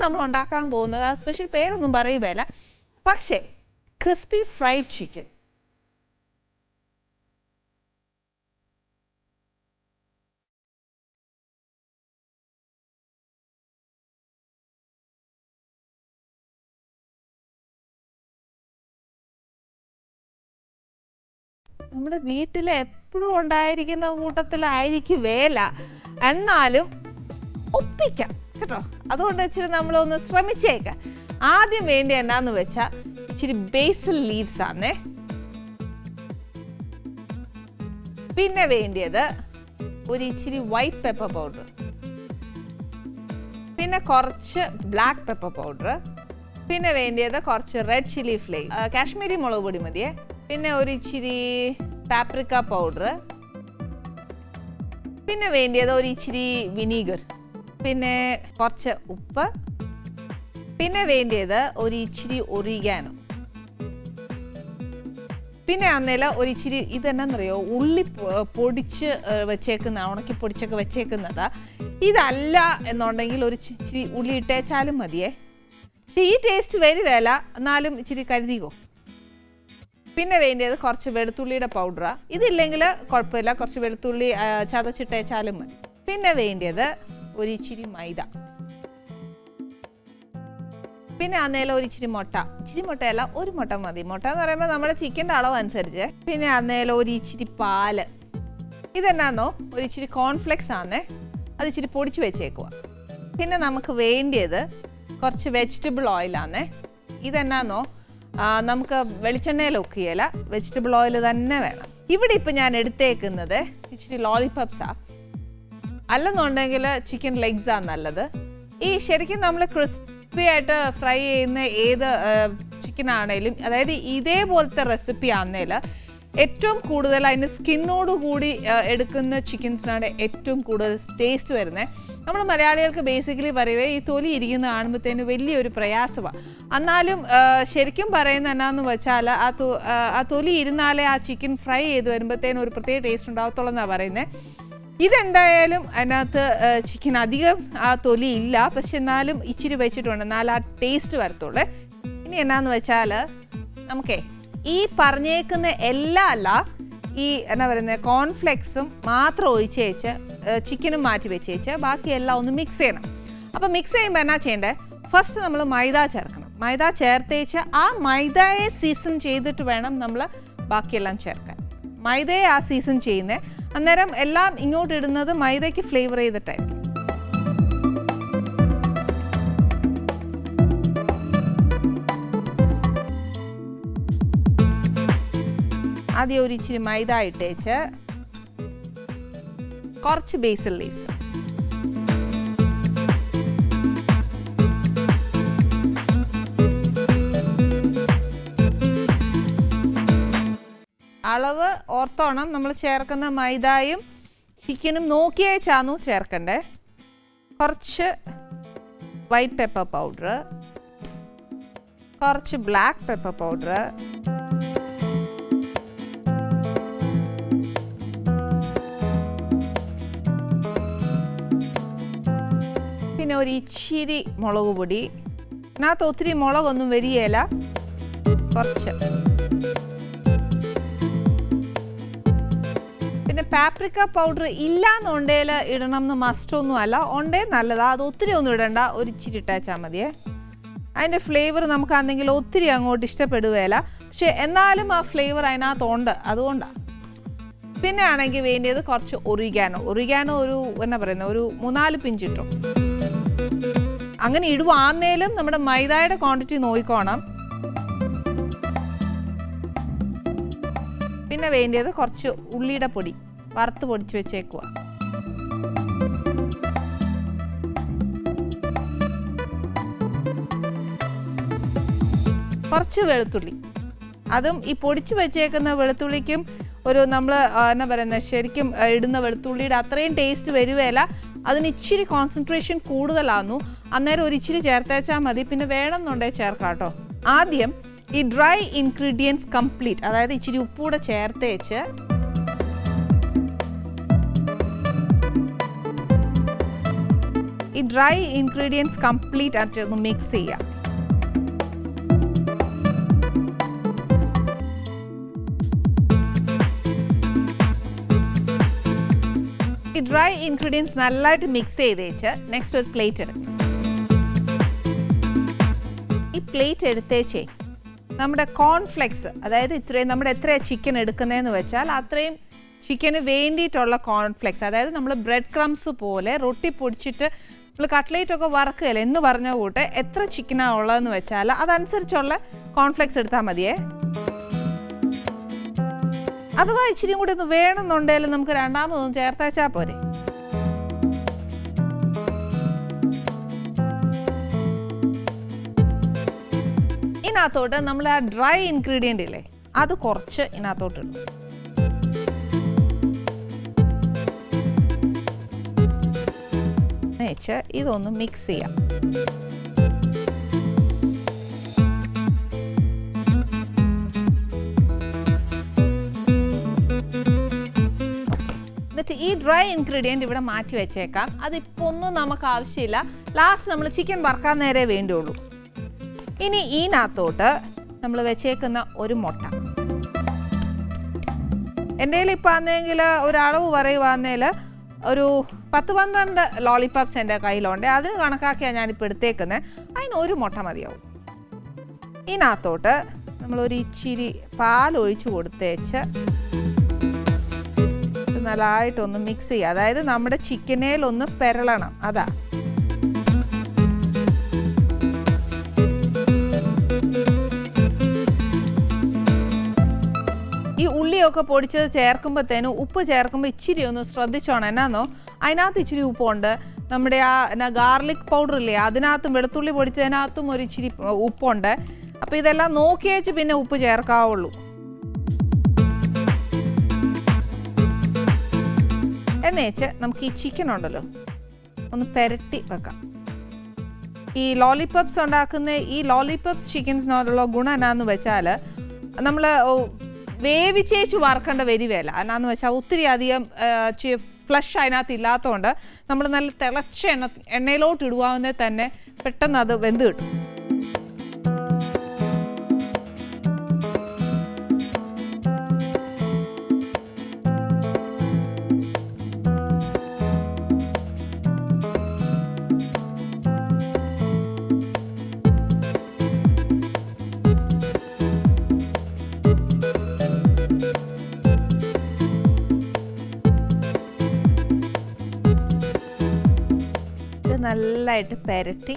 നമ്മൾ ഉണ്ടാക്കാൻ പോകുന്നത്. ആ സ്പെഷ്യൽ പേരൊന്നും പറയുകയല്ല. പക്ഷേ ക്രിസ്പി ഫ്രൈഡ് ചിക്കൻ നമ്മുടെ വീട്ടിൽ എപ്പോഴും ഉണ്ടായിരിക്കുന്ന കൂട്ടത്തിലായിരിക്കും വേല. എന്നാലും ഒപ്പിക്കാം. കേട്ടോ? അതുകൊണ്ട് ഇച്ചിരി നമ്മളൊന്ന് ശ്രമിച്ചേക്കാം. ആദ്യം വേണ്ടി എന്നാന്ന് വെച്ചാൽ ഇച്ചിരി ബേസൽ ലീവ്സ് ആണേ പിന്നെ വേണ്ടിയത് ഒരു ഇച്ചിരി വൈറ്റ് പെപ്പർ പൗഡർ പിന്നെ കുറച്ച് ബ്ലാക്ക് പെപ്പർ പൗഡർ പിന്നെ വേണ്ടിയത് കുറച്ച് റെഡ് ചില്ലി ഫ്ലേ കാശ്മീരി മുളക് പൊടി മതിയേ. പിന്നെ ഒരു ഇച്ചിരി പാപ്രിക്ക പൗഡർ പിന്നെ വേണ്ടിയത് ഒരു ഇച്ചിരി വിനീഗർ പിന്നെ കുറച്ച് ഉപ്പ്. പിന്നെ വേണ്ടിയത് ഒരു ഇച്ചിരി ഒറിഗാനോ. പിന്നെ അന്നേല ഒരു ഇച്ചിരി ഇത് എന്നാന്നറിയോ? ഉള്ളി പൊടിച്ച് വെച്ചേക്കുന്ന ഉണക്കി പൊടിച്ചൊക്കെ വെച്ചേക്കുന്നതാ. ഇതല്ല എന്നുണ്ടെങ്കിൽ ഒരു ഇച്ചിരി ഉള്ളി ഇട്ടേച്ചാലും മതിയേ. പക്ഷേ ഈ ടേസ്റ്റ് വരുവേല എന്നാലും ഇച്ചിരി കരുതിക്കോ. പിന്നെ വേണ്ടിയത് കുറച്ച് വെളുത്തുള്ളിയുടെ പൗഡറാണ് ഇതില്ലെങ്കിൽ കുഴപ്പമില്ല കുറച്ച് വെളുത്തുള്ളി ചതച്ചിട്ടേച്ചാലും മതി. പിന്നെ വേണ്ടിയത് ഒരു ഇച്ചിരി മൈദ. പിന്നെ അന്നേലം ഒരു ഇച്ചിരി മുട്ട. ഇച്ചിരി മുട്ടയല്ല ഒരു മുട്ട മതി. മുട്ട എന്ന് പറയുമ്പോൾ നമ്മുടെ ചിക്കന്റെ അളവ് അനുസരിച്ച്. പിന്നെ അന്നേലം ഒരു ഇച്ചിരി പാൽ. ഇതെന്നാന്നോ? ഒരു ഇച്ചിരി കോൺഫ്ലെക്സ് ആണേ അത് ഇച്ചിരി പൊടിച്ച് വെച്ചേക്കുക പിന്നെ നമുക്ക് വേണ്ടിയത് കുറച്ച് വെജിറ്റബിൾ ഓയിലാണേ ഇതെന്നാന്നോ? നമുക്ക് വെളിച്ചെണ്ണയിൽ ഒക്കുകയില്ല വെജിറ്റബിൾ ഓയിൽ തന്നെ വേണം. ഇവിടെ ഇപ്പം ഞാൻ എടുത്തേക്കുന്നത് ഇച്ചിരി ലോലിപപ്സാ അല്ലെന്നുണ്ടെങ്കിൽ ചിക്കൻ ലെഗ്സ് ആണ് നല്ലത്. ഈ ശരിക്കും നമ്മൾ ക്രിസ്പി ആയിട്ട് ഫ്രൈ ചെയ്യുന്ന ഏത് ചിക്കൻ ആണേലും അതായത് ഇതേപോലത്തെ റെസിപ്പി ആണെങ്കിൽ ഏറ്റവും കൂടുതൽ അതിന് സ്കിന്നോട് കൂടി എടുക്കുന്ന ചിക്കൻസിനാണ് ഏറ്റവും കൂടുതൽ ടേസ്റ്റ് വരുന്നത് നമ്മൾ മലയാളികൾക്ക് ബേസിക്കലി പറയുവേ ഈ തൊലി ഇരിക്കുന്ന കാണുമ്പോഴത്തേന് വലിയൊരു പ്രയാസമാണ് എന്നാലും ശരിക്കും പറയുന്ന എന്നാന്ന് വെച്ചാൽ ആ, ആ തൊലി ഇരുന്നാലേ ആ ചിക്കൻ ഫ്രൈ ചെയ്ത് വരുമ്പോഴത്തേനും ഒരു പ്രത്യേക ടേസ്റ്റ് ഉണ്ടാകത്തുള്ളൂ എന്നാണ് പറയുന്നത് ഇതെന്തായാലും അതിനകത്ത് ചിക്കൻ അധികം ആ തൊലി ഇല്ല പക്ഷെ എന്നാലും ഇച്ചിരി വെച്ചിട്ടുണ്ട്. എന്നാൽ ആ ടേസ്റ്റ് വരത്തുള്ളു. ഇനി എന്നാന്ന് വെച്ചാൽ നമുക്കേ ഈ പറഞ്ഞേക്കുന്ന എല്ലാ അല്ല ഈ എന്നാ പറയുന്നത് കോൺഫ്ലെക്സും മാത്രം ഒഴിച്ചേച്ച് ചിക്കനും മാറ്റി വെച്ചേച്ച് ബാക്കി എല്ലാം ഒന്ന് മിക്സ് ചെയ്യണം. അപ്പോൾ മിക്സ് ചെയ്യുമ്പോൾ എന്നാ ചെയ്യേണ്ടത് ഫസ്റ്റ് നമ്മൾ മൈദ ചേർക്കണം. മൈദ ചേർത്തേച്ച് ആ മൈദയെ സീസൺ ചെയ്തിട്ട് വേണം നമ്മൾ ബാക്കിയെല്ലാം ചേർക്കാൻ. മൈദയെ ആ സീസൺ ചെയ്യുന്നത് അന്നേരം എല്ലാം ഇങ്ങോട്ട് ഇടുന്നത് മൈദയ്ക്ക് ഫ്ലേവർ ചെയ്തിട്ടായിരിക്കും ആദ്യം ഒരു ഇച്ചിരി മൈദ ഇട്ടേച്ച് കുറച്ച് ബേസിൽ ലീവ്സ് അളവ് ഓർത്തോണം. നമ്മൾ ചേർക്കുന്ന മൈദായും ചിക്കനും നോക്കിയേച്ചാന്നു ചേർക്കണ്ടേ. കുറച്ച് വൈറ്റ് പെപ്പർ പൗഡർ കുറച്ച് ബ്ലാക്ക് പെപ്പർ പൗഡർ പിന്നെ ഒരു ഇച്ചിരി മുളക് പൊടി. അതിനകത്ത് ഒത്തിരി മുളകൊന്നും വരികയില്ല. കുറച്ച്. പാപ്രിക്ക പൗഡർ ഇല്ലാന്നുണ്ടേൽ ഇടണം എന്ന് മസ്റ്റ് ഒന്നും അല്ല. ഉണ്ടേ നല്ലതാ. അത് ഒത്തിരി ഒന്നും ഇടണ്ട. ഒരു ഇച്ചിരി ഇട്ടാച്ചാൽ മതിയേ. അതിന്റെ ഫ്ലേവർ നമുക്ക് ആണെങ്കിൽ ഒത്തിരി അങ്ങോട്ട് ഇഷ്ടപ്പെടുകയില്ല പക്ഷെ എന്നാലും ആ ഫ്ലേവർ അതിനകത്തുണ്ട് അതുകൊണ്ടാണ് പിന്നെ ആണെങ്കിൽ വേണ്ടിയത് കുറച്ച് ഒറിഗാനോ ഒറിഗാനോ ഒരു എന്നാ പറയുന്നത് ഒരു മൂന്നാൽ പിഞ്ചിട്ടോ അങ്ങനെ ഇടുവാന്നേലും നമ്മുടെ മൈദയുടെ ക്വാണ്ടിറ്റി നോക്കിക്കോണം. പിന്നെ വേണ്ടിയത് കുറച്ച് ഉള്ളിയുടെ പൊടി. വറുത്ത് പൊടിച്ച് വെച്ചേക്കുക കുറച്ച് വെളുത്തുള്ളി. അതും ഈ പൊടിച്ച് വെച്ചേക്കുന്ന വെളുത്തുള്ളിക്കും ഒരു നമ്മൾ എന്നാ പറയുന്നത് ശരിക്കും ഇടുന്ന വെളുത്തുള്ളിയുടെ അത്രയും ടേസ്റ്റ് വരുവേല. അതിന് ഇച്ചിരി കോൺസെൻട്രേഷൻ കൂടുതലാന്നു. അന്നേരം ഒരു ഇച്ചിരി ചേർത്തേച്ചാൽ മതി. പിന്നെ വേണമെന്നുണ്ടെങ്കിൽ ചേർക്കാം കേട്ടോ. ആദ്യം ഈ ഡ്രൈ ഇൻഗ്രീഡിയൻസ് കംപ്ലീറ്റ് അതായത് ഇച്ചിരി ഉപ്പൂടെ ചേർത്തേച്ച് ഈ ഡ്രൈ ഇൻഗ്രീഡിയൻസ് കംപ്ലീറ്റ് ആയിട്ട് ഒന്ന് മിക്സ് ചെയ്യാം. ഈ ഡ്രൈ ഇൻഗ്രീഡിയൻസ് നല്ലതായിട്ട് മിക്സ് ചെയ്ത് വെച്ച് നെക്സ്റ്റ് ഒരു പ്ലേറ്റ് എടുക്കും. ഈ പ്ലേറ്റ് എടുത്തേച്ചേ നമ്മുടെ കോൺഫ്ലെക്സ് അതായത് ഇത്രയും നമ്മുടെ എത്രയാണ് ചിക്കൻ എടുക്കുന്നതെന്ന് വെച്ചാൽ അത്രയും ചിക്കന് വേണ്ടിയിട്ടുള്ള കോൺഫ്ലെക്സ് അതായത് നമ്മൾ ബ്രെഡ് ക്രംസ് പോലെ റൊട്ടി പൊടിച്ചിട്ട് നമ്മൾ കട്ട്ലേറ്റ് ഒക്കെ വറക്കുകയല്ലേ എന്ന് പറഞ്ഞ കൂട്ട് എത്ര ചിക്കനാണ് ഉള്ളതെന്ന് വെച്ചാൽ അതനുസരിച്ചുള്ള കോൺഫ്ലെക്സ് എടുത്താൽ മതിയേ. അഥവാ ഇച്ചിരി കൂടി ഒന്ന് വേണമെന്നുണ്ടെങ്കിൽ നമുക്ക് രണ്ടാമതൊന്നും ചേർത്തേച്ചാൽ പോരെ. ഇതിനകത്തോട്ട് നമ്മൾ ആ ഡ്രൈ ഇൻഗ്രീഡിയന്റ് ഇല്ലേ അത് കുറച്ച് ഇതിനകത്തോട്ട് ഇടും. വെച്ച് ഇതൊന്ന് മിക്സ് ചെയ്യാം. എന്നിട്ട് ഈ ഡ്രൈ ഇൻഗ്രീഡിയന്റ് ഇവിടെ മാറ്റി വെച്ചേക്കാം. അതിപ്പോൾ ഒന്നും നമുക്ക് ആവശ്യമില്ല. ലാസ്റ്റ് നമ്മൾ ചിക്കൻ വറക്കാൻ നേരെ വേണ്ടുള്ളൂ. ഇനി ഈനകത്തോട്ട് നമ്മൾ വെച്ചേക്കുന്ന ഒരു മുട്ട. എന്റെ കയ്യിൽ ഇപ്പം ആണെങ്കിൽ ഒരളവ് പറയുവാന്നേൽ ഒരു പത്ത് പന്ത്രണ്ട് ലോളിപോപ്സ് എന്റെ കയ്യിലുണ്ട്. അതിന് കണക്കാക്കിയാണ് ഞാനിപ്പോൾ എടുത്തേക്കുന്നത് അതിന് ഒരു മുട്ട മതിയാവും. ഇതിനകത്തോട്ട് നമ്മളൊരു ഇച്ചിരി പാൽ ഒഴിച്ച് കൊടുത്തേച്ച് നല്ലതായിട്ടൊന്ന് മിക്സ് ചെയ്യുക അതായത് നമ്മുടെ ചിക്കനേലൊന്ന് പെരളണം. അതാ. ഉള്ളിയൊക്കെ പൊടിച്ചത് ചേർക്കുമ്പോഴത്തേനും ഉപ്പ് ചേർക്കുമ്പോൾ ഇച്ചിരി ഒന്ന് ശ്രദ്ധിച്ചോണം. എന്നാന്നോ? അതിനകത്ത് ഇച്ചിരി ഉപ്പുണ്ട്. നമ്മുടെ ആ എന്നാ ഗാർലിക് പൗഡർ ഇല്ലേ അതിനകത്തും വെളുത്തുള്ളി പൊടിച്ചതിനകത്തും ഒരു ഇച്ചിരി ഉപ്പുണ്ട്. അപ്പോൾ ഇതെല്ലാം നോക്കിയേച്ച് പിന്നെ ഉപ്പ് ചേർക്കാവുള്ളൂ. എന്നേച്ച് നമുക്ക് ഈ ചിക്കൻ ഉണ്ടല്ലോ ഒന്ന് പെരട്ടി വെക്കാം. ഈ ലോലിപ്പപ്സ് ഉണ്ടാക്കുന്ന ഈ ലോലിപ്പപ്സ് ചിക്കൻസിനോടുള്ള ഗുണം എന്നാന്ന് വെച്ചാൽ നമ്മൾ വേവിച്ചേച്ച് വറക്കേണ്ട വരിവേല. എന്നാന്ന് വെച്ചാൽ ഒത്തിരി അധികം ഫ്ലഷ് അതിനകത്ത് ഇല്ലാത്തതുകൊണ്ട് നമ്മൾ നല്ല തിളച്ച എണ്ണ എണ്ണയിലോട്ട് ഇടുവാവുന്നേ തന്നെ പെട്ടെന്ന് അത് വെന്ത് കിട്ടും. നല്ലതായിട്ട് പെരട്ടി.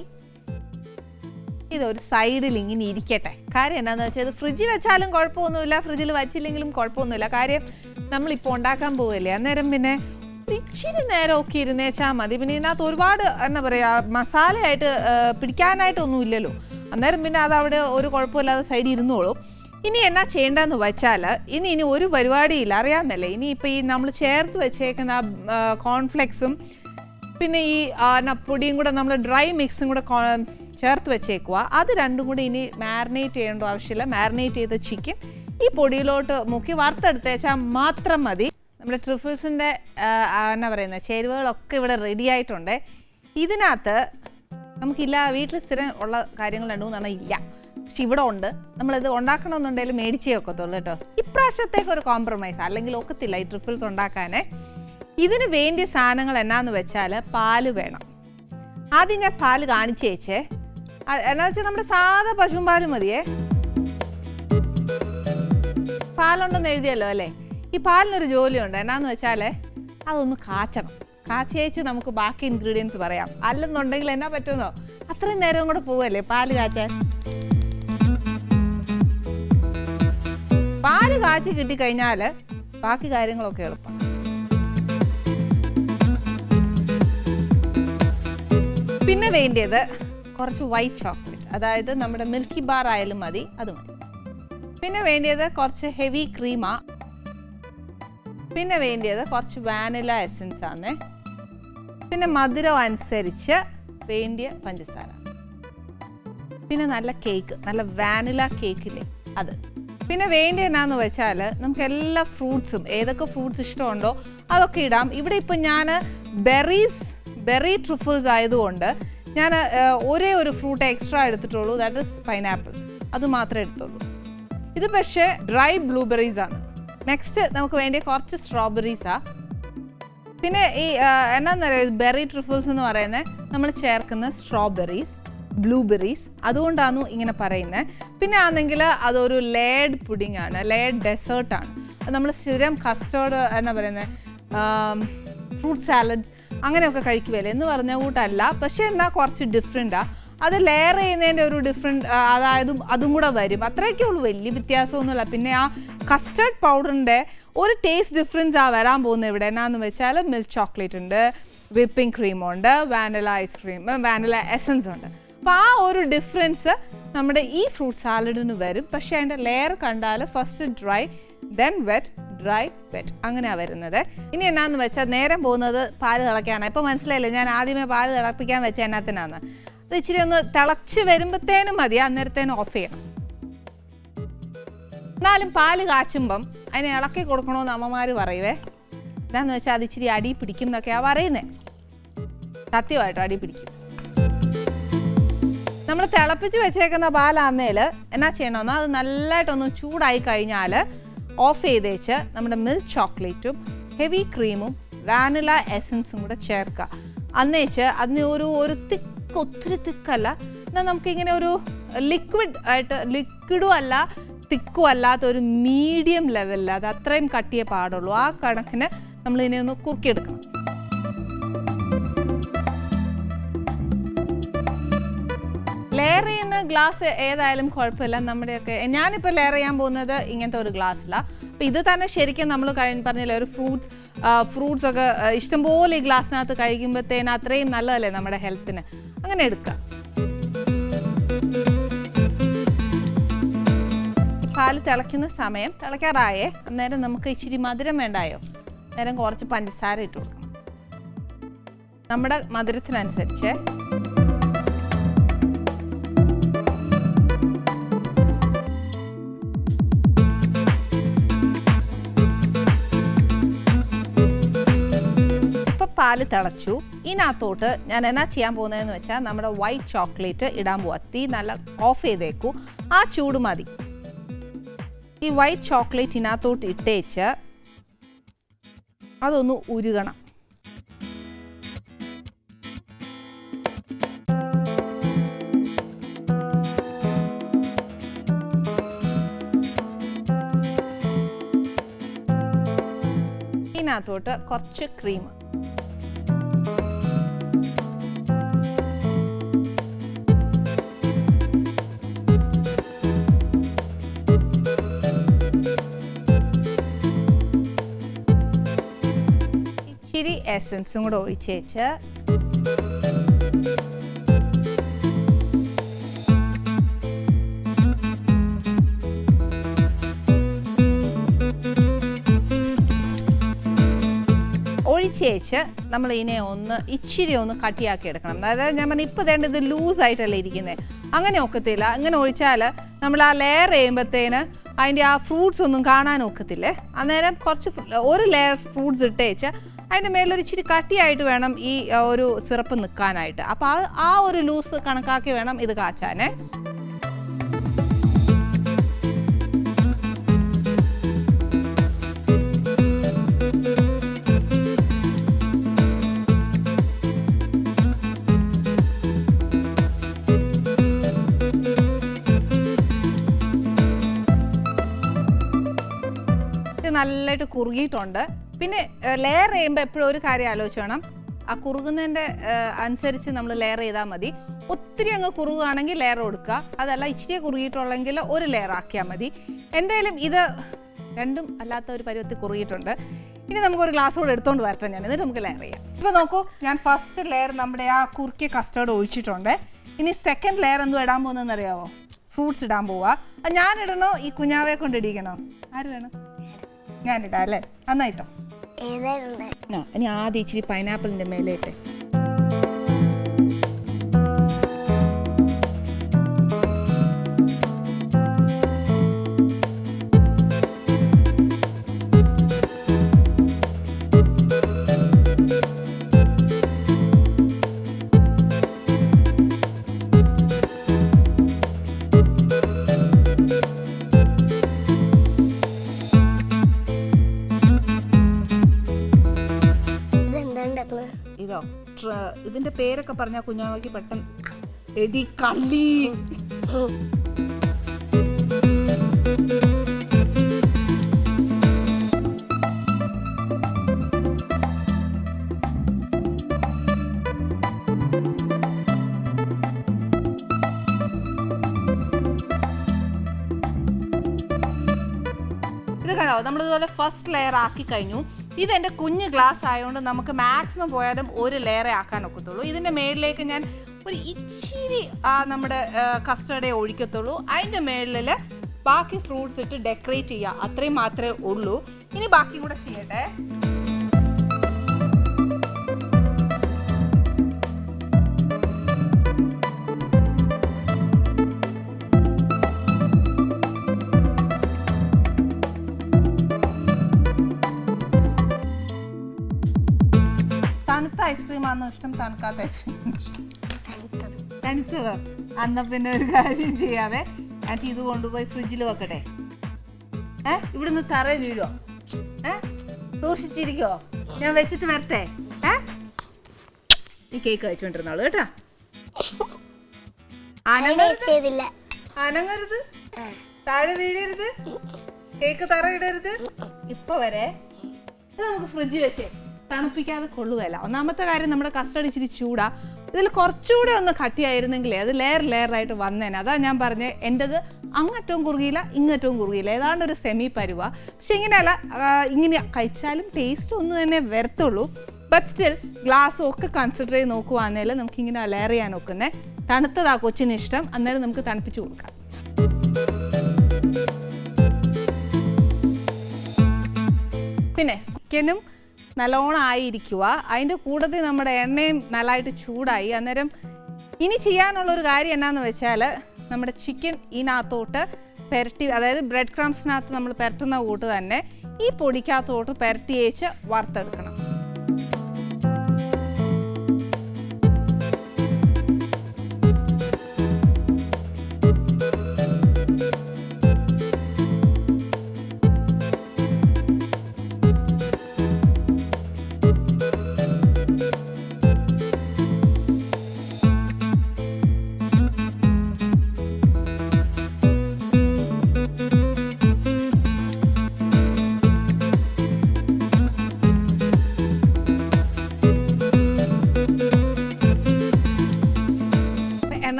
ഇതൊരു സൈഡിൽ ഇങ്ങനെ ഇരിക്കട്ടെ. കാര്യം എന്താണെന്ന് വെച്ചാൽ ഇത് ഫ്രിഡ്ജിൽ വെച്ചാലും കുഴപ്പമൊന്നുമില്ല ഫ്രിഡ്ജിൽ വെച്ചില്ലെങ്കിലും കുഴപ്പമൊന്നുമില്ല. കാര്യം നമ്മളിപ്പോൾ ഉണ്ടാക്കാൻ പോവില്ലേ അന്നേരം പിന്നെ ഇച്ചിരി നേരം ഒക്കെ ഇരുന്നേച്ചാൽ മതി. പിന്നെ ഇതിനകത്ത് ഒരുപാട് എന്താ പറയുക മസാലയായിട്ട് പിടിക്കാനായിട്ടൊന്നും ഇല്ലല്ലോ. അന്നേരം പിന്നെ അത് അവിടെ ഒരു കുഴപ്പമില്ലാതെ സൈഡിൽ ഇരുന്നോളും. ഇനി എന്നാ ചെയ്യേണ്ടതെന്ന് വെച്ചാൽ ഇനി ഇനി ഒരു പരിപാടിയില്ല. അറിയാമല്ലേ ഇനി ഇപ്പം ഈ നമ്മൾ ചേർത്ത് വെച്ചേക്കുന്ന ആ കോൺഫ്ലെക്സും പിന്നെ ഈ പൊടിയും കൂടെ നമ്മൾ ഡ്രൈ മിക്സും കൂടെ ചേർത്ത് വെച്ചേക്കുക അത് രണ്ടും കൂടി ഇനി മാരിനേറ്റ് ചെയ്യേണ്ട ആവശ്യമില്ല. മാരിനേറ്റ് ചെയ്ത ചിക്കൻ ഈ പൊടിയിലോട്ട് മുക്കി വറുത്തെടുത്തേച്ചാൽ മാത്രം മതി. നമ്മുടെ ട്രിഫിൾസിന്റെ എന്നാ പറയുന്നത് ചേരുവകളൊക്കെ ഇവിടെ റെഡി ആയിട്ടുണ്ട്. ഇതിനകത്ത് നമുക്കില്ല വീട്ടിൽ സ്ഥിരം ഉള്ള കാര്യങ്ങൾ രണ്ടു മൂന്നെണ്ണം ഇല്ല. പക്ഷെ ഇവിടെ ഉണ്ട്. നമ്മളിത് ഉണ്ടാക്കണമെന്നുണ്ടെങ്കിൽ മേടിച്ചേ ഒക്കത്തുള്ളൂ കേട്ടോ. ഇപ്രാവശ്യത്തേക്ക് ഒരു കോംപ്രമൈസ് അല്ലെങ്കിൽ ഒക്കത്തില്ല ഈ ട്രിഫിൾസ് ഉണ്ടാക്കാനേ. ഇതിന് വേണ്ടിയ സാധനങ്ങൾ എന്നാന്ന് വെച്ചാൽ പാൽ വേണം. ആദ്യം ഞാൻ പാൽ കാണിച്ചു വെച്ചേ എന്നാ വെച്ചാൽ നമ്മുടെ സാധാ പശുവും പാൽ മതിയേ. പാലുണ്ടെന്ന് എഴുതിയല്ലോ അല്ലേ? ഈ പാലിനൊരു ജോലിയുണ്ട്. എന്നാന്ന് വെച്ചാൽ അതൊന്ന് കാച്ചണം. കാച്ചേച്ച് നമുക്ക് ബാക്കി ഇൻഗ്രീഡിയൻസ് പറയാം. അല്ലെന്നുണ്ടെങ്കിൽ എന്നാ പറ്റുന്നോ? അത്രയും നേരം കൂടെ പോവല്ലേ പാൽ കാച്ചാൻ? പാൽ കാച്ചി കിട്ടിക്കഴിഞ്ഞാൽ ബാക്കി കാര്യങ്ങളൊക്കെ എളുപ്പം. പിന്നെ വേണ്ടിയത് കുറച്ച് വൈറ്റ് ചോക്ലേറ്റ് അതായത് നമ്മുടെ മിൽക്കി ബാർ ആയാലും മതി അത് മതി. പിന്നെ വേണ്ടിയത് കുറച്ച് ഹെവി ക്രീമാ പിന്നെ വേണ്ടിയത് കുറച്ച് വാനില എസൻസ് ആണ് പിന്നെ മധുരം അനുസരിച്ച് വേണ്ടിയ പഞ്ചസാര. പിന്നെ നല്ല കേക്ക് നല്ല വാനില കേക്കില്ലേ അത്. പിന്നെ വേണ്ടി എന്നാന്ന് വെച്ചാൽ നമുക്ക് എല്ലാ ഫ്രൂട്ട്സും ഏതൊക്കെ ഫ്രൂട്ട്സ് ഇഷ്ടമുണ്ടോ അതൊക്കെ ഇടാം. ഇവിടെ ഇപ്പം ഞാൻ ബെറീസ് ബെറി ട്രിഫിൾസ് ആയതുകൊണ്ട് ഞാൻ ഒരേ ഒരു ഫ്രൂട്ട് എക്സ്ട്രാ എടുത്തിട്ടുള്ളൂ. ദാറ്റ് ഇസ് പൈനാപ്പിൾ അത് മാത്രമേ എടുത്തുള്ളൂ. ഇത് പക്ഷേ ഡ്രൈ ബ്ലൂബെറീസ് ആണ്. നെക്സ്റ്റ് നമുക്ക് വേണ്ടി കുറച്ച് സ്ട്രോബെറീസാ പിന്നെ ഈ എന്നാന്ന് എന്നാന്നറിയോ? ബെറി ട്രിഫിൾസ് എന്ന് പറയുന്നത് നമ്മൾ ചേർക്കുന്ന സ്ട്രോബെറീസ് ബ്ലൂബെറീസ് അതുകൊണ്ടാണ് ഇങ്ങനെ പറയുന്നത് പിന്നെ ആണെങ്കിൽ അതൊരു ലേഡ് പുഡിംഗ് ആണ് ലേഡ് ഡെസേർട്ടാണ് നമ്മൾ സ്ഥിരം കസ്റ്റേർഡ് എന്നാ പറയുന്നത് ഫ്രൂട്ട് സാലഡ്സ് അങ്ങനെയൊക്കെ കഴിക്കുമല്ലേ എന്ന് പറഞ്ഞ കൂട്ടല്ല. പക്ഷേ എന്നാൽ കുറച്ച് ഡിഫറെന്റാണ് അത് ലെയർ ചെയ്യുന്നതിന്റെ ഒരു ഡിഫറെന്റ് അതായത് അതും കൂടെ വരും. അത്രയൊക്കെ ഉള്ളൂ. വലിയ വ്യത്യാസമൊന്നുമില്ല. പിന്നെ ആ കസ്റ്റർഡ് പൗഡറിന്റെ ഒരു ടേസ്റ്റ് ഡിഫറൻസ് ആ വരാൻ പോകുന്നത് ഇവിടെ എന്നാന്ന് വെച്ചാൽ മിൽക്ക് ചോക്ലേറ്റ് ഉണ്ട് whipping ക്രീമുണ്ട് vanilla ice cream vanilla essence ഉണ്ട്. അപ്പോൾ ആ ഒരു ഡിഫറൻസ് നമ്മുടെ ഈ ഫ്രൂട്ട് സാലഡിന് വരും. പക്ഷേ അതിന്റെ ലെയർ കണ്ടാൽ first dry then wet dry wet അങ്ങനെയാണ് വരുന്നത്. ഇനി എന്നാന്ന് വെച്ചാൽ നേരം പോകുന്നത് പാൽ തിളയ്ക്കാനാണ് ഇപ്പോൾ മനസ്സിലായില്ലേ? ഞാൻ ആദ്യമേ പാൽ തിളപ്പിക്കാൻ വെച്ച എന്നാത്തിനാന്ന്. അത് ഇച്ചിരി ഒന്ന് തിളച്ച് വരുമ്പോഴത്തേനും മതി. അന്നേരത്തേനും ഓഫ് ചെയ്യണം. എന്നാലും പാൽ കാച്ചുമ്പം അതിനെ ഇളക്കി കൊടുക്കണമെന്ന് അമ്മമാർ പറയുവേ. എന്താന്ന് വെച്ചാൽ അത് ഇച്ചിരി അടി പിടിക്കും എന്നൊക്കെയാണ് പറയുന്നത് സത്യമായിട്ട് അടി പിടിക്കും. നമ്മൾ തിളപ്പിച്ച് വെച്ചേക്കുന്ന പാലാന്നേൽ എന്നാ ചെയ്യണമെന്ന് അത് നല്ലതായിട്ടൊന്ന് ചൂടായി കഴിഞ്ഞാൽ ഓഫ് ചെയ്തേച്ച് നമ്മുടെ മിൽക്ക് ചോക്ലേറ്റും ഹെവി ക്രീമും വാനില എസൻസും കൂടെ ചേർക്കുക. അന്നേച്ച് അതിന് ഒരു ഒരു തിക്ക് ഒത്തിരി തിക്കല്ല. എന്നാൽ നമുക്കിങ്ങനെ ഒരു ലിക്വിഡ് ആയിട്ട് ലിക്വിഡും അല്ല തിക്കും അല്ലാത്ത ഒരു മീഡിയം ലെവലിൽ അത് അത്രയും കട്ടിയേ പാടുള്ളൂ. ആ കണക്കിന് നമ്മൾ ഇതിനെ ഒന്ന് കുറുക്കിയെടുക്കണം. ലെയർ ചെയ്യുന്ന ഗ്ലാസ് ഏതായാലും കുഴപ്പമില്ല. നമ്മുടെയൊക്കെ ഞാനിപ്പോൾ ലെയർ ചെയ്യാൻ പോകുന്നത് ഇങ്ങനത്തെ ഒരു ഗ്ലാസ്സിലാണ് അപ്പോൾ ഇത് തന്നെ ശരിക്കും നമ്മൾ കഴിഞ്ഞ് പറഞ്ഞില്ലേ ഒരു ഫ്രൂട്ട്സ് ഫ്രൂട്ട്സ് ഒക്കെ ഇഷ്ടംപോലെ ഈ ഗ്ലാസ്സിനകത്ത് കഴിക്കുമ്പോഴത്തേന് അത്രയും നല്ലതല്ലേ നമ്മുടെ ഹെൽത്തിന് അങ്ങനെ എടുക്കാം. പാൽ തിളയ്ക്കുന്ന സമയം തിളയ്ക്കാറായേ. അന്നേരം നമുക്ക് ഇച്ചിരി മധുരം വേണ്ടായോ? അന്നേരം കുറച്ച് പഞ്ചസാര ഇട്ട് കൊടുക്കണം നമ്മുടെ മധുരത്തിനനുസരിച്ച്. പാൽ തിളച്ചു. ഇതിനകത്തോട്ട് ഞാൻ എന്നാ ചെയ്യാൻ പോകുന്നതെന്ന് വെച്ചാൽ നമ്മുടെ വൈറ്റ് ചോക്ലേറ്റ് ഇടാൻ പോവാ. തീ നല്ല ഓഫ് ചെയ്തേക്കൂ. ആ ചൂട് മതി. ഈ വൈറ്റ് ചോക്ലേറ്റ് ഇതിനകത്തോട്ട് ഇട്ടേച്ച് അതൊന്ന് ഉരുകണം. ഇതിനകത്തോട്ട് കുറച്ച് ക്രീം എസൻസും കൂടെ ഒഴിച്ച് വെച്ച്. ഒഴിച്ചേച്ച് നമ്മൾ ഇതിനെ ഒന്ന് ഇച്ചിരി ഒന്ന് കട്ടിയാക്കി എടുക്കണം. അതായത് ഞാൻ പറഞ്ഞ ഇപ്പോൾ തേണ്ട ഇത് ലൂസായിട്ടല്ലേ ഇരിക്കുന്നത് അങ്ങനെ ഒക്കത്തില്ല. അങ്ങനെ ഒഴിച്ചാൽ നമ്മൾ ആ ലെയർ ചെയ്യുമ്പോഴത്തേന് അതിന്റെ ആ ഫ്രൂട്ട്സ് ഒന്നും കാണാൻ ഒക്കത്തില്ലേ? അന്നേരം കുറച്ച് ഒരു ലെയർ ഫ്രൂട്ട്സ് ഇട്ടേച്ച് അതിന്റെ മേലൊരു ഇച്ചിരി കട്ടിയായിട്ട് വേണം ഈ ഒരു സിറപ്പ് നിൽക്കാനായിട്ട്. അപ്പോൾ ആ ആ ഒരു ലൂസ് കണക്കാക്കി വേണം ഇത് കാച്ചാനേ. ഇത് നല്ലതായിട്ട് കുറുകിയിട്ടുണ്ട്. പിന്നെ ലെയർ ചെയ്യുമ്പോൾ എപ്പോഴും ഒരു കാര്യം ആലോചിച്ച് വേണം. ആ കുറുകുന്നതിന്റെ അനുസരിച്ച് നമ്മൾ ലെയർ ചെയ്താൽ മതി. ഒത്തിരി അങ്ങ് കുറുകുകയാണെങ്കിൽ ലെയർ കൊടുക്കുക. അതല്ല ഇച്ചിരി കുറുകിയിട്ടുള്ളെങ്കിൽ ഒരു ലെയർ ആക്കിയാൽ മതി. എന്തായാലും ഇത് രണ്ടും അല്ലാത്ത ഒരു പരുവത്തിൽ കുറുകിയിട്ടുണ്ട്. ഇനി നമുക്കൊരു ഗ്ലാസ് കൂടെ എടുത്തുകൊണ്ട് വരട്ടെ ഞാൻ. എന്നിട്ട് നമുക്ക് ലെയർ ചെയ്യാം. ഇപ്പോൾ നോക്കൂ ഞാൻ ഫസ്റ്റ് ലെയർ നമ്മുടെ ആ കുറുക്കിയ കസ്റ്റേർഡ് ഒഴിച്ചിട്ടുണ്ട്. ഇനി സെക്കൻഡ് ലെയർ എന്തോ ഇടാൻ പോകുന്നതെന്ന് അറിയാവോ ഫ്രൂട്ട്സ് ഇടാൻ പോവാ. അത് ഞാൻ ഇടണോ ഈ കുഞ്ഞാവെ കൊണ്ട് ഇടിക്കണോ? ആര് വേണം ഞാനിടാം അല്ലേ? നന്നായിട്ടോ? ഇനി ആദ്യം ഇച്ചിരി പൈനാപ്പിളിന്റെ മേലെ ഇട്ടെ. പറഞ്ഞാൽ കുഞ്ഞാവയ്ക്ക് പെട്ടെന്ന് എടി കള്ളി. കണ്ടോ? നമ്മളിതുപോലെ ഫസ്റ്റ് ലെയർ ആക്കി കഴിഞ്ഞു. ഇതെന്റെ കുഞ്ഞ് ഗ്ലാസ് ആയതുകൊണ്ട് നമുക്ക് മാക്സിമം പോയാലും ഒരു ലെയറേ ആക്കാൻ ഒക്കത്തുള്ളൂ. ഇതിന്റെ മേളിലേക്ക് ഞാൻ ഒരു ഇച്ചിരി നമ്മുടെ കസ്റ്റർഡേ ഒഴിക്കത്തുള്ളൂ. അതിന്റെ മേളിൽ ബാക്കി ഫ്രൂട്ട്സ് ഇട്ട് ഡെക്കറേറ്റ് ചെയ്യുക അത്രയും മാത്രമേ ഉള്ളൂ. ഇനി ബാക്കി കൂടെ ചെയ്യട്ടെ. ഐസ്ക്രീം ആണോ ഇഷ്ടം? തണുക്കാത്ത ഐസ്ക്രീം ഇഷ്ടം? തണുത്തത്. അന്ന പിന്നെ ഒരു കാര്യം ചെയ്യാവേ. എന്നിട്ട് ഇത് കൊണ്ടുപോയി ഫ്രിഡ്ജിൽ വെക്കട്ടെ. ഏ? ഇവിടുന്ന് തറ വീഴോ ഏ? സൂക്ഷിച്ചിരിക്കോ? ഞാൻ വെച്ചിട്ട് വരട്ടെ. ഏ? ഈ കേക്ക് കഴിച്ചോണ്ടിരുന്നോളൂ കേട്ടാ. അനങ്ങരുത്. താഴെ വീഴരുത്. കേക്ക് തറ ഇടരുത്. ഇപ്പൊ വരെ നമുക്ക് ഫ്രിഡ്ജിൽ വെച്ചേ. തണുപ്പിക്കാതെ കൊള്ളുകയല്ല. ഒന്നാമത്തെ കാര്യം നമ്മുടെ കസ്റ്റഡ് ഇച്ചിരി ചൂടാ. ഇതിൽ കുറച്ചുകൂടെ ഒന്ന് കട്ടിയായിരുന്നെങ്കിലേ അത് ലെയർ ആയിട്ട് വന്നേനെ. അതാ ഞാൻ പറഞ്ഞത് എന്റെത് അങ്ങറ്റവും കുറുകിയില്ല ഇങ്ങറ്റവും കുറുകിയില്ല. ഏതാണ്ട് ഒരു സെമി പരുവ. പക്ഷെ ഇങ്ങനെയല്ല ഇങ്ങനെ കഴിച്ചാലും ടേസ്റ്റ് ഒന്ന് തന്നെ വരത്തുള്ളൂ. ബട്ട് സ്റ്റിൽ ഗ്ലാസ്സും ഒക്കെ കൺസിഡർ ചെയ്ത് നോക്കുവാന്നേൽ നമുക്കിങ്ങനെ ലെയർ ചെയ്യാൻ നോക്കുന്നേ തണുത്തതാ കൊച്ചിന് ഇഷ്ടം. അന്നേരം നമുക്ക് തണുപ്പിച്ച് കൊടുക്കാം. പിന്നെ ചിക്കനും നല്ലോണം ആയിരിക്കുക അതിന്റെ കൂട്ടത്തിൽ നമ്മുടെ എണ്ണയും നല്ലതായിട്ട് ചൂടായി. അന്നേരം ഇനി ചെയ്യാനുള്ളൊരു കാര്യം എന്നാന്ന് വെച്ചാൽ നമ്മുടെ ചിക്കൻ ഇതിനകത്തോട്ട് പെരട്ടി അതായത് ബ്രെഡ് ക്രംസിനകത്ത് നമ്മൾ പെരട്ടുന്ന കൂട്ട് തന്നെ ഈ പൊടിക്കകത്തോട്ട് പെരട്ടി വെച്ച് വറുത്തെടുക്കണം.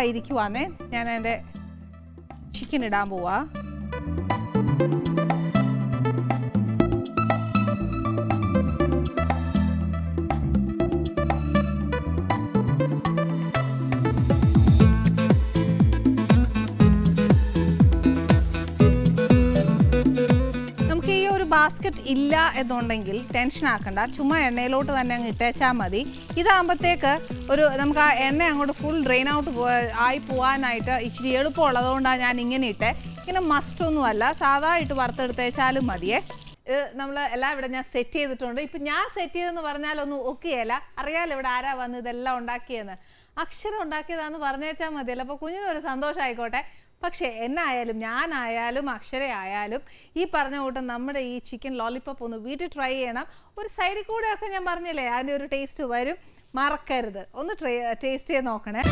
നല്ല ചൂടായിരിക്കുവാന്നേ ഞാൻ എന്റെ ചിക്കൻ ഇടാൻ പോവാ. ബാസ്ക്കറ്റ് ഇല്ല എന്നുണ്ടെങ്കിൽ ടെൻഷൻ ആക്കണ്ട. ചുമ്മാ എണ്ണയിലോട്ട് തന്നെ അങ്ങ് ഇട്ടേച്ചാൽ മതി. ഇതാകുമ്പോഴത്തേക്ക് ഒരു നമുക്ക് ആ എണ്ണ അങ്ങോട്ട് ഫുൾ ഡ്രെയിൻ ഔട്ട് ആയി പോകാനായിട്ട് ഇച്ചിരി എളുപ്പമുള്ളതുകൊണ്ടാണ് ഞാൻ ഇങ്ങനെ ഇട്ടേ. ഇങ്ങനെ മസ്റ്റ് ഒന്നുമല്ല സാധാ ഇട്ട് വറുത്തെടുത്തേച്ചാലും മതിയേ. നമ്മൾ എല്ലാം ഇവിടെ ഞാൻ സെറ്റ് ചെയ്തിട്ടുണ്ട്. ഇപ്പം ഞാൻ സെറ്റ് ചെയ്തെന്ന് പറഞ്ഞാലൊന്നും ഒക്കെയല്ല അറിയാലോ ഇവിടെ ആരാ വന്ന് ഇതെല്ലാം ഉണ്ടാക്കിയെന്ന്. അക്ഷരം ഉണ്ടാക്കിയതാന്ന് പറഞ്ഞേച്ചാൽ മതിയല്ലോ. അപ്പോൾ കുഞ്ഞിനൊരു സന്തോഷമായിക്കോട്ടെ പക്ഷേ എന്നായാലും ഞാനായാലും അക്ഷരയായാലും ഈ പറഞ്ഞ കൂട്ടം നമ്മുടെ ഈ ചിക്കൻ ലോലിപ്പോപ്പ് ഒന്ന് വീട്ടിൽ ട്രൈ ചെയ്യണം. ഒരു സൈഡിൽ കൂടെ ഒക്കെ ഞാൻ പറഞ്ഞില്ലേ അതിന്റെ ഒരു ടേസ്റ്റ് വരും. മറക്കരുത്. ഒന്ന് ട്രൈ ടേസ്റ്റ് ചെയ്ത് നോക്കണേ.